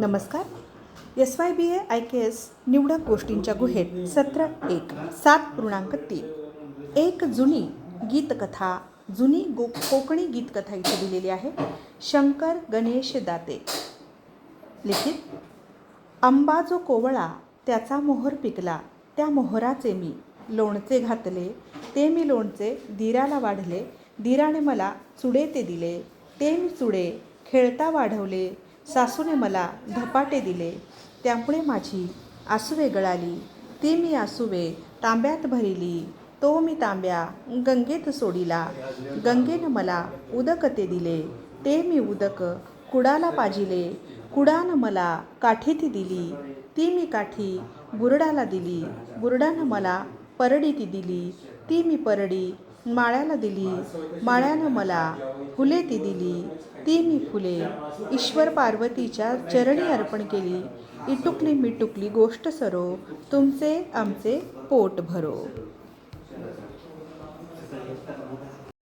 नमस्कार. S Y B A I K S निवडक गोष्टींच्या गुहेत सत्र एक सात पूर्णांक तीन. एक जुनी गीतकथा जुनी गो कोकणी गीतकथा इथे दिलेली आहे. शंकर गणेश दाते. लिखित आंबा जो कोवळा त्याचा मोहर पिकला त्या मोहराचे मी लोणचे घातले ते मी लोणचे दिराला वाढले दिराने मला चुडे ते दिले ते मी चुडे खेळता वाढवले सासूने मला धपाटे दिले. त्यामुळे माझी आसुवे गळाली. ती मी आसुवे तांब्यात भरिली. तो मी तांब्या गंगेत सोडिला. गंगेनं मला उदक ते दिले. ते मी उदक कुडाला पाजिले. कुडानं मला काठी ती दिली. ती मी काठी बुरडाला दिली. बुरडानं मला परडी ती दिली. ती मी परडी माळ्याला दिली. माळ्यानं मला फुले ती दिली. ती मी फुले. ईश्वर पार्वतीच्या चरणी अर्पण केली. इटुकली मिटुकली गोष्ट सरो. तुमचे आमचे पोट भरो.